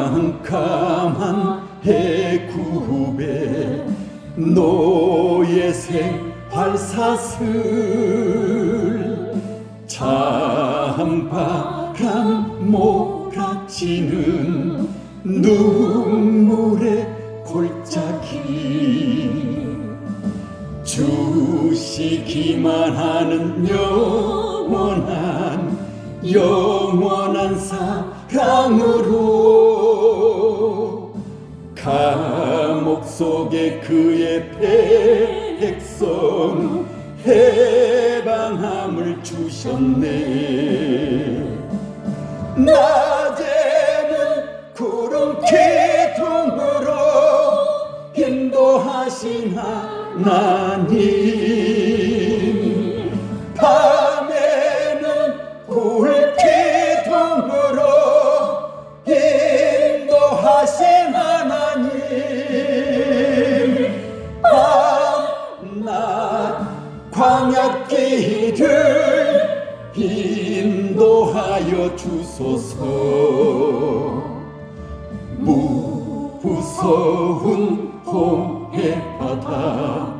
캄캄한 해구배 노예 생 활 사슬. 찬바람 몰아치는 눈물의 골짜기. 주시기만 하는 영원한 영원한 사랑으로 감옥 속에 그의 백성 해방함을 주셨네. 낮에는 구름 기둥으로 인도하신 하나님 광야길을 인도하여 주소서. 무서운 홍해 바다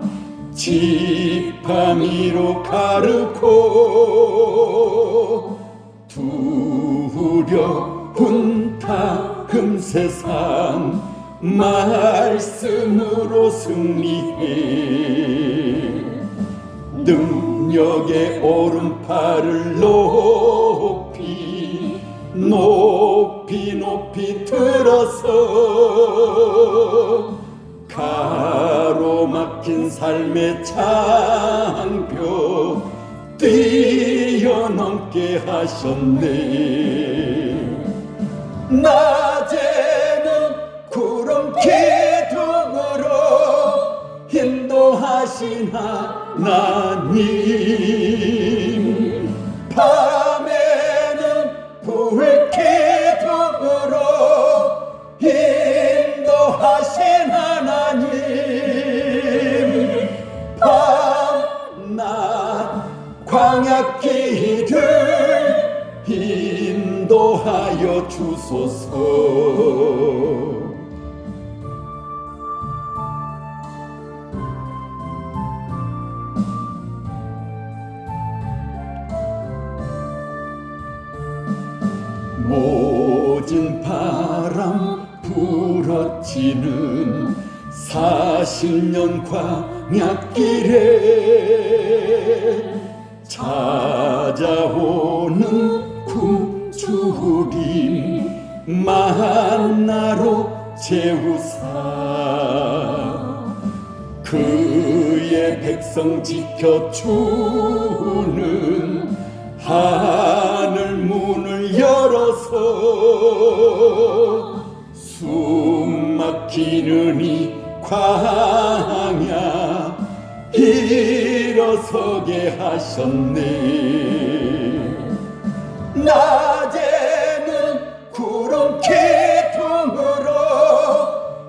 지팡이로 가르고 두려운 다음 세상 말씀으로 승리해 능력의 오른팔을 높이 높이 높이 들어서 가로막힌 삶의 창표 뛰어넘게 하셨네. 낮에는 구름 기둥으로 인도하신 하나님. 밤에는 불 기둥으로 인도하신 하나님. 밤낮 광야길을 인도하여 주소서 모진 바람 불어치는 사십년 광야길에 찾아오는 굶주림 만나로 채우사. 그의 백성 지켜주는 하늘 문을 열어서 숨 막히는 이 광야 일어서게 하셨네. 낮에는 구름 기둥으로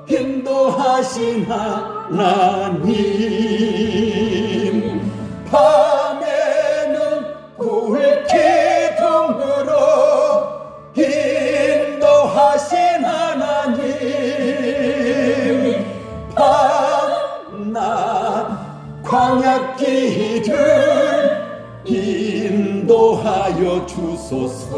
인도하신 하나님 인도하여 주소서